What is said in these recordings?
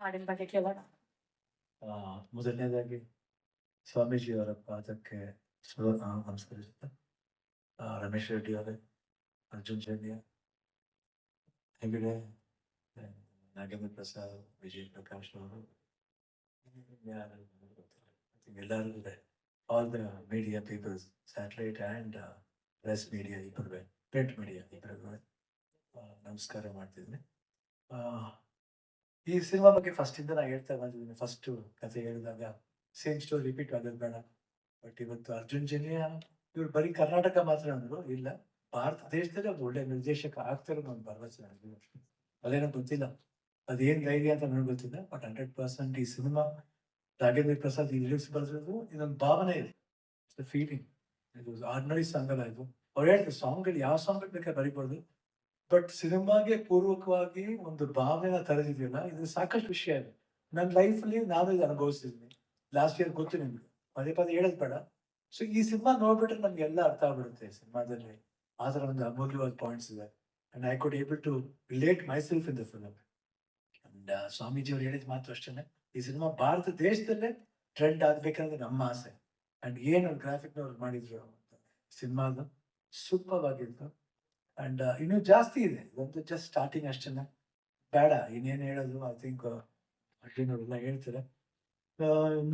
ಹಾಡಿನ ಬಗ್ಗೆ ಕೇಳೋಣ ಆ, ಮೊದಲನೇದಾಗಿ ಸ್ವಾಮೀಜಿಯವರ ಪಾದಕ್ಕೆ ಸ್ವ- ಆ, ನಮಸ್ಕರಿಸುತ್ತಾ ಆ, ರಮೇಶ್ ರೆಡ್ಡಿ ಅವರೇ ಅರ್ಜುನ್ ಜನ್ಯ ಹೆಗಡೆ ಆ, ನಾಗೇಂದ್ರ ಪ್ರಸಾದ್ ವಿಜಯ್ ಪ್ರಕಾಶ್ ಅವರು ಯಾರು ಗೊತ್ತಿಲ್ಲ. I think ಎಲ್ಲರೂ ಇದೆ all the media peoples satellite and press media ಇಬ್ಬರು ಪ್ರಿಂಟ್ ಮೀಡಿಯಾ ಇಬ್ಬರಿಗೂ ನಮಸ್ಕಾರ ಮಾಡ್ತಿದ್ದೀನಿ ಆ, ಈ ಸಿನಿಮಾ ಬಗ್ಗೆ ಫಸ್ಟ್ ಇಂದ ನಾನು ಹೇಳ್ತಾ ಬಂದಿದ್ದೀನಿ. ಫಸ್ಟ್ ಕಥೆ ಹೇಳಿದಾಗ ಸೇಮ್ ಸ್ಟೋರಿ ರಿಪೀಟ್ ಆಗೋದು ಬೇಡ. ಬಟ್ ಇವತ್ತು ಅರ್ಜುನ್ ಜನ್ಯ, ಇವ್ರು ಬರೀ ಕರ್ನಾಟಕ ಮಾತ್ರ ಅಂದ್ರು, ಇಲ್ಲ. ಭಾರತ ದೇಶದಲ್ಲಿ ಒಂದು ಒಳ್ಳೆ ನಿರ್ದೇಶಕ ಆಗ್ತಾರೆ ಒಂದು ಭರವಸೆ ನನಗೆ. ಅದೇನೋ ಗೊತ್ತಿಲ್ಲ. ಅದೇನ್ ಧೈರ್ಯ ಅಂತ ನನಗೆ ಗೊತ್ತಿಲ್ಲ. ಬಟ್ ಹಂಡ್ರೆಡ್ ಪರ್ಸೆಂಟ್ ಈ ಸಿನಿಮಾ ರಾಘೇಂದ್ರ ಪ್ರಸಾದ್ ಈ ಲಿರಿಕ್ಸ್ ಬರೆದಿರೋದು ಇದೊಂದು ಭಾವನೆ ಇದೆ. ಫೀಲಿಂಗ್ ಇದು ಆರ್ಡಿನರಿ ಸಾಂಗ್ ಅಲ್ಲ ಇದು. ಅವ್ರು ಹೇಳ್ತಾರೆ ಸಾಂಗ್ಗಳು ಯಾವ ಸಾಂಗ್ ಬೇಕಾದ್ರೆ ಬರಿಬೋದು. ಬಟ್ ಸಿನಿಮಾಗೆ ಪೂರ್ವಕವಾಗಿ ಒಂದು ಭಾವನೆನ ತರೆದಿದೆಯಲ್ಲ ಇದು ಸಾಕಷ್ಟು ವಿಷಯ ಇದೆ. ನನ್ನ ಲೈಫಲ್ಲಿ ನಾನು ಇದು ಅನುಭವಿಸಿದ್ದೀನಿ ಲಾಸ್ಟ್ ಇಯರ್ ಗೊತ್ತು ನಿಮ್ಗೆ. ಪದೇ ಪದೇ ಹೇಳೋದು ಬೇಡ. ಸೊ ಈ ಸಿನಿಮಾ ನೋಡ್ಬಿಟ್ರೆ ನಮ್ಗೆ ಎಲ್ಲ ಅರ್ಥ ಆಗ್ಬಿಡುತ್ತೆ ಸಿನಿಮಾದಲ್ಲಿ. ಆ ಥರ ಒಂದು ಅಮೂಲ್ಯವಾದ ಪಾಯಿಂಟ್ಸ್ ಇದೆ. And I could able to relate myself in the film and Swamiji ಅವ್ರು ಹೇಳಿದ ಮಾತು ಅಷ್ಟೇ ಈ ಸಿನಿಮಾ ಭಾರತ ದೇಶದಲ್ಲೇ ಟ್ರೆಂಡ್ ಆಗ್ಬೇಕಂದ್ರೆ ನಮ್ಮ ಆಸೆ. ಅಂಡ್ ಏನು ಗ್ರಾಫಿಕ್ನವ್ರು ಮಾಡಿದ್ರು ಸಿನಿಮಾದ ಸೂಪರ್ ಆಗಿತ್ತು. ಅಂಡ್ ಇನ್ನೂ ಜಾಸ್ತಿ ಇದೆ. ಇದಂತೂ ಜಸ್ಟ್ ಸ್ಟಾರ್ಟಿಂಗ್ ಅಷ್ಟೇ. ಬೇಡ ಇನ್ನೇನು ಹೇಳೋದು ಐ ಥಿಂಕ್ ಅರ್ಜುನವರೆಲ್ಲ ಹೇಳ್ತಾರೆ.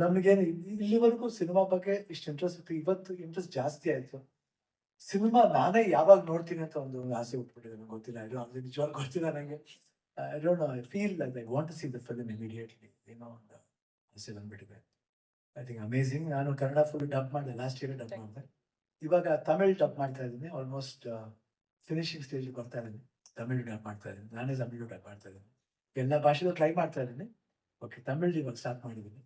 ನಮಗೇನು ಇಲ್ಲಿವರೆಗೂ ಸಿನಿಮಾ ಬಗ್ಗೆ ಇಷ್ಟು ಇಂಟ್ರೆಸ್ಟ್ ಇತ್ತು. ಇವತ್ತು ಇಂಟ್ರೆಸ್ಟ್ ಜಾಸ್ತಿ ಆಯಿತು. ಸಿನಿಮಾ ನಾನೇ ಯಾವಾಗ ನೋಡ್ತೀನಿ ಅಂತ ಒಂದು ಆಸೆ ಹುಟ್ಬಿಟ್ಟಿದೆ ನಂಗೆ ಗೊತ್ತಿಲ್ಲ. ಇದು ಅದು ನಿಜವಾಗ ಗೊತ್ತಿಲ್ಲ ನನಗೆ I don't know I feel like I want to see the film immediately ಏನೋ ಒಂದು ಆಸೆ ಬಂದ್ಬಿಟ್ಟಿದೆ. ಐ ಥಿಂಕ್ ಅಮೇಝಿಂಗ್ ನಾನು ಕನ್ನಡ ಫುಲ್ ಡಬ್ ಮಾಡಿದೆ. ಲಾಸ್ಟ್ ಇಯರ್ ಡಬ್ ಮಾಡಿದೆ. ಇವಾಗ ತಮಿಳ್ ಡಬ್ ಮಾಡ್ತಾ ಇದ್ದೀನಿ. ಆಲ್ಮೋಸ್ಟ್ ಫಿನಿಶಿಂಗ್ ಸ್ಟೇಜ್ ಬರ್ತಾ ಇದ್ದೀನಿ. ತಮಿಳ್ ಡ್ಯಾಪ್ ಮಾಡ್ತಾ ಇದ್ದೀನಿ. ನಾನೇ ತಮಿಳು ಡಬ್ ಮಾಡ್ತಾ ಇದ್ದೀನಿ. ಎಲ್ಲ ಭಾಷೆಗೂ ಟ್ರೈ ಮಾಡ್ತಾ ಇದ್ದೀನಿ. ಓಕೆ ತಮಿಳ್ ಇವಾಗ ಸ್ಟಾರ್ಟ್ ಮಾಡಿದ್ದೀನಿ.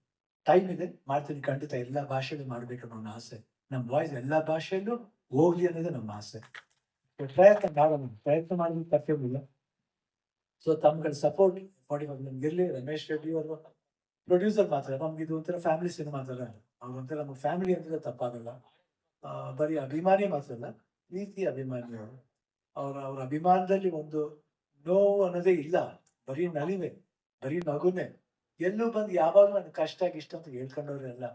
ಟೈಮ್ ಇದೆ. ಮಾಡ್ತೀನಿ ಖಂಡಿತ ಎಲ್ಲ ಭಾಷೆಗಳು ಮಾಡಬೇಕು ಅನ್ನೋ ಒಂದು ಆಸೆ. ನಮ್ಮ ವಾಯ್ಸ್ ಎಲ್ಲ ಭಾಷೆಯಲ್ಲೂ ಹೋಗ್ಲಿ ಅನ್ನೋದೇ ನಮ್ಮ ಆಸೆ. ಪ್ರಯತ್ನ ಮಾಡೋಣ ಪ್ರಯತ್ನ ಮಾಡೋದು ತಪ್ಪಿಲ್ಲ ಸೊ ತಮ್ಗಳ ಸಪೋರ್ಟ್ ಮಾಡಿ ನಮ್ಗಿರ್ಲಿ ರಮೇಶ್ ರೆಡ್ಡಿ ಅವರು ಪ್ರೊಡ್ಯೂಸರ್ ಮಾತ್ರ. ನಮ್ಗೆ ಇದು ಒಂಥರ ಫ್ಯಾಮಿಲಿ ಸಿನಿಮಾ ಥರ ಅವ್ರು ಒಂಥರ ನಮ್ಮ ಫ್ಯಾಮಿಲಿ ಅಂತ ತಪ್ಪಾಗಲ್ಲ. ಬರೀ ಅಭಿಮಾನಿ ಮಾತ್ರ ಅಲ್ಲ ಪ್ರೀತಿ ಅಭಿಮಾನಿ ಅವರು ಅವರ ಅವ್ರ ಅಭಿಮಾನದಲ್ಲಿ ಒಂದು ನೋವು ಅನ್ನೋದೇ ಇಲ್ಲ. ಬರೀ ನಲಿವೆ ಬರೀ ನಗುನೆ. ಎಲ್ಲೂ ಬಂದು ಯಾವಾಗ ನನ್ಗೆ ಕಷ್ಟ ಇಷ್ಟ ಅಂತ ಹೇಳ್ಕೊಂಡವ್ರೆಲ್ಲ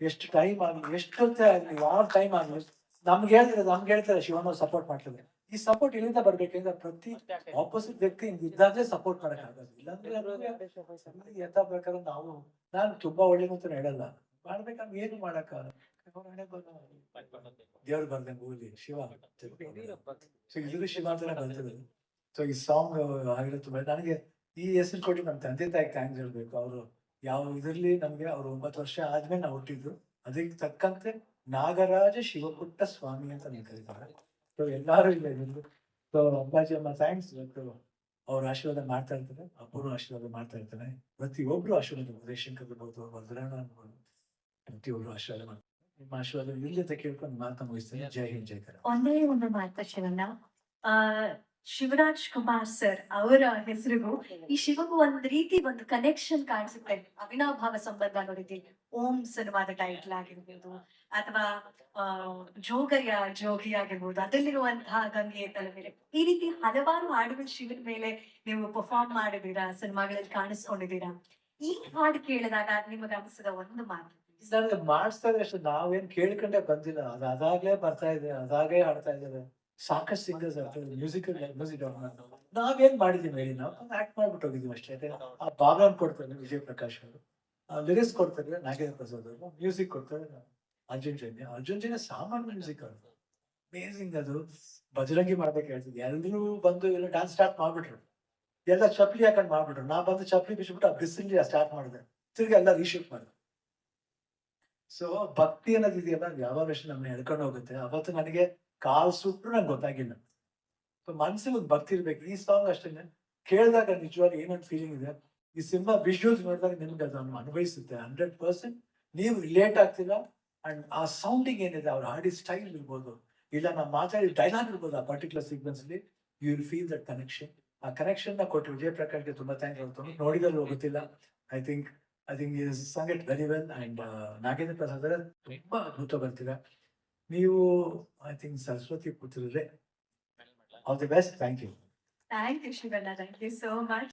ಎಷ್ಟು ಟೈಮ್ ಆಗಲಿ ಎಷ್ಟೊತ್ತೇ ಆಗಲಿ ಯಾವ ಟೈಮ್ ಆಗಲಿ ನಮ್ಗೆ ಹೇಳ್ತಾರೆ ನಮ್ಗೆ ಹೇಳ್ತಾರೆ ಶಿವನ ಸಪೋರ್ಟ್ ಮಾಡ್ತಾರೆ. ಈ ಸಪೋರ್ಟ್ ಎಲ್ಲಿಂದ ಬರ್ಬೇಕಂದ್ರೆ ಪ್ರತಿ ಆಪೋಸಿಟ್ ವ್ಯಕ್ತಿ ಇದ್ದಾಗಲೇ ಸಪೋರ್ಟ್ ಮಾಡಕ್ ಆಗೋದು ಇಲ್ಲಾಂದ್ರೆ ನಮ್ಗೆ ಪ್ರಕಾರ ನಾವು ನಾನು ತುಂಬಾ ಒಳ್ಳೇದು ಅಂತ ಹೇಳಲ್ಲ. ಮಾಡ್ಬೇಕಂದ್ರೆ ಏನು ಮಾಡಕ್ಕಾಗಲ್ಲ. ದೇವ್ರು ಬರ್ದಂಗ ಹೋಗ್ಲಿ ಶಿವ ಸೊ ಇದು ಶಿವ ಅಂತಾನೆ ಬಂದಿರೋದು. ಸೊ ಈ ಸಾಂಗ್ ಆಗಿರೋ ತುಂಬ ನನಗೆ ಈ ಹೆಸರು ಕೊಟ್ಟು ನಮ್ಮ ತಂದೆ ತಾಯಿ ಥ್ಯಾಂಕ್ಸ್ ಹೇಳ್ಬೇಕು. ಅವರು ಯಾವ ಇದರಲ್ಲಿ ನಮ್ಗೆ ಅವ್ರು ಒಂಬತ್ತು ವರ್ಷ ಆದ್ಮೇಲೆ ನಾವು ಹುಟ್ಟಿದ್ರು. ಅದಕ್ಕೆ ತಕ್ಕಂತೆ ನಾಗರಾಜ ಶಿವಪುಟ್ಟ ಸ್ವಾಮಿ ಅಂತ ನೀವು ಕರೀತಾರೆ. ಸೊ ಎಲ್ಲಾರು ಇಲ್ಲ ಇದ್ರು ಸೊ ಅಂಬಾಜಿ ಅಮ್ಮ ಥ್ಯಾಂಕ್ಸ್ ಇವತ್ತು ಅವ್ರು ಆಶೀರ್ವಾದ ಮಾಡ್ತಾ ಇರ್ತಾರೆ. ಅಪ್ಪನು ಆಶೀರ್ವಾದ ಮಾಡ್ತಾ ಇರ್ತಾನೆ ಪ್ರತಿಯೊಬ್ರು ಆಶೀರ್ವಾದ ಉದಯಶಂಕರ್ ಇರ್ಬೋದು ವಜ್ರಣ್ಣ ಅನ್ಬೋದು ಪ್ರತಿಯೊಬ್ರು ಆಶೀರ್ವಾದ ಮಾಡ್ತಾರೆ. ನಿಮ್ಮ ಆಶೀರ್ವಾದ ಇರ್ಲಿ ಜೊತೆ ಕೇಳ್ಕೊಂಡು ಮಾತನ್ನ ಮುಗಿಸ್ತೀನಿ. ಜೈ ಹಿಂದ್ ಜೈ ಒಂದೇ ಒಂದು ಮಾತು ಶಿವಣ್ಣ ಆ ಶಿವರಾಜ್ ಕುಮಾರ್ ಸರ್ ಅವರ ಹೆಸರಿಗೂ ಈ ಶಿವಗೂ ಒಂದ್ ರೀತಿ ಒಂದು ಕನೆಕ್ಷನ್ ಕಾಣಿಸುತ್ತೆ. ಅವಿನಾಭಾವ ಸಂಬಂಧ ನೋಡಿದ್ದೀವಿ ಓಂ ಸಿನಿಮಾದ ಟೈಟ್ಲ್ ಆಗಿರ್ಬೋದು ಅಥವಾ ಜೋಗಯ ಜೋಗಯ್ಯ ಜೋಗಿ ಆಗಿರ್ಬೋದು ಅದರಲ್ಲಿರುವಂತಹ ಗಂಗೆ ತಲೆಮೇಲೆ ಈ ರೀತಿ ಹಲವಾರು ಹಾಡುಗಳ ಶಿವನ ಮೇಲೆ ನೀವು ಪರ್ಫಾರ್ಮ್ ಮಾಡಿದೀರಾ ಸಿನಿಮಾಗಳಲ್ಲಿ ಕಾಣಿಸ್ಕೊಂಡಿದ್ದೀರಾ? ಈ ಹಾಡು ಕೇಳಿದಾಗ ನಿಮಗೆ ಅನಿಸಿದ ಒಂದು ಮಾತು. ನನಗೆ ಮಾಡಿಸ್ತಾ ಇದ್ರೆ ಅಷ್ಟೇ. ನಾವೇನ್ ಕೇಳ್ಕೊಂಡೆ ಬಂದಿಲ್ಲ. ಅದು ಅದಾಗ್ಲೇ ಬರ್ತಾ ಇದೆ, ಅದಾಗೇ ಹಾಡ್ತಾ ಇದ್ದಾರೆ. ಸಾಕಷ್ಟು ಸಿಂಗರ್ಸ್ ಮ್ಯೂಸಿಕ್ ಮ್ಯೂಸಿಕ್ ನಾವೇನ್ ಮಾಡಿದೀವಿ ಹೇಳಿ. ನಾವು ಆಕ್ಟ್ ಮಾಡ್ಬಿಟ್ಟು ಹೋಗಿದೀವಿ ಅಷ್ಟೇ. ಆ ಭಾವನೆ ಕೊಡ್ತಾರೆ ವಿಜಯ್ ಪ್ರಕಾಶ್ ಅವರು ಲಿರಿಕ್ಸ್ ಕೊಡ್ತಾರೆ, ನಾಗೇಂದ್ರ ಪ್ರಸಾದ್ ಅವರು. ಮ್ಯೂಸಿಕ್ ಕೊಡ್ತಾರೆ, ಅರ್ಜುನ್ ಜನ್ಯ ಅರ್ಜುನ್ ಜನ್ಯ ಸಾಮಾನ್ಯ ಮ್ಯೂಸಿಕ್ ಅವರು. ಅಮೇಸಿಂಗ್ ಅದು. ಬಜರಂಗಿ ಮಾಡ್ಬೇಕು ಹೇಳ್ತಿದ್ದೆ ಎಲ್ಲರೂ ಬಂದು ಎಲ್ಲ ಡ್ಯಾನ್ಸ್ ಸ್ಟಾರ್ಟ್ ಮಾಡ್ಬಿಟ್ರು. ಎಲ್ಲ ಚಪ್ಲಿ ಹಾಕೊಂಡು ಮಾಡ್ಬಿಟ್ರು. ನಾ ಬಂದು ಚಪ್ಲಿ ಬಿಚ್ಬಿಟ್ಟು ಆ ಬಿಸಿಲಿ ಸ್ಟಾರ್ಟ್ ಮಾಡಿದೆ. ತಿರ್ಗಿ ಎಲ್ಲ ರೀಶೂಟ್ ಮಾಡಿದೆ. ಸೊ ಭಕ್ತಿ ಅನ್ನೋದಿದೆಯಲ್ಲ ಯಾವಾಗ ಅಷ್ಟು ನಮ್ಮನ್ನ ಎಳ್ಕೊಂಡು ಹೋಗುತ್ತೆ? ಅವತ್ತು ನನಗೆ ಕಾಲ್ ಸುಟ್ರು ನಂಗೆ ಗೊತ್ತಾಗಿಲ್ಲ. ಸೊ ಮನ್ಸಿಗೆ ಒಂದು ಭಕ್ತಿ ಇರ್ಬೇಕು. ಈ ಸಾಂಗ್ ಅಷ್ಟೇ ಕೇಳಿದಾಗ ನಿಜವಾಗಿ ಏನೊಂದು ಫೀಲಿಂಗ್ ಇದೆ? ಈ ಸಿನಿಮಾ ವಿಜುವಲ್ಸ್ ನೋಡಿದಾಗ ನಿಮ್ಗೆ ಅದನ್ನು ಅನ್ವಯಿಸುತ್ತೆ ಹಂಡ್ರೆಡ್ ಪರ್ಸೆಂಟ್ ನೀವು ರಿಲೇಟ್ ಆಗ್ತೀರಾ? ಅಂಡ್ ಆ ಸೌಂಡಿಂಗ್ ಏನಿದೆ, ಅವ್ರ ಹಾಡಿ ಸ್ಟೈಲ್ ಇರ್ಬೋದು. ಇಲ್ಲ, ನಾವು ಮಾತಾಡಿ ಡೈಲಾಗ್ ಇರ್ಬೋದು ಆ ಪರ್ಟಿಕ್ಯುಲರ್ ಸೀಕ್ವೆನ್ಸ್ ಅಲ್ಲಿ. You will feel that connection ಆ ಕನೆಕ್ಷನ್ನ ಕೊಟ್ಟು ವಿಜಯ್ ಪ್ರಕಾಶ್ಗೆ ತುಂಬಾ ಥ್ಯಾಂಕ್ಸ್ ಹೇಳ್ತೀನಿ. ನೋಡಿದಲ್ಲಿ ಗೊತ್ತಿಲ್ಲ I think I think is sung it very well and Nagendra Prasad ಅವರೇ ತುಂಬಾ ಅದ್ಭುತ ಬರ್ತೀರಾ ನೀವು I think Saraswati ಕೂತಿದ್ರೆ all the best thank you thank you Shivanna thank you so much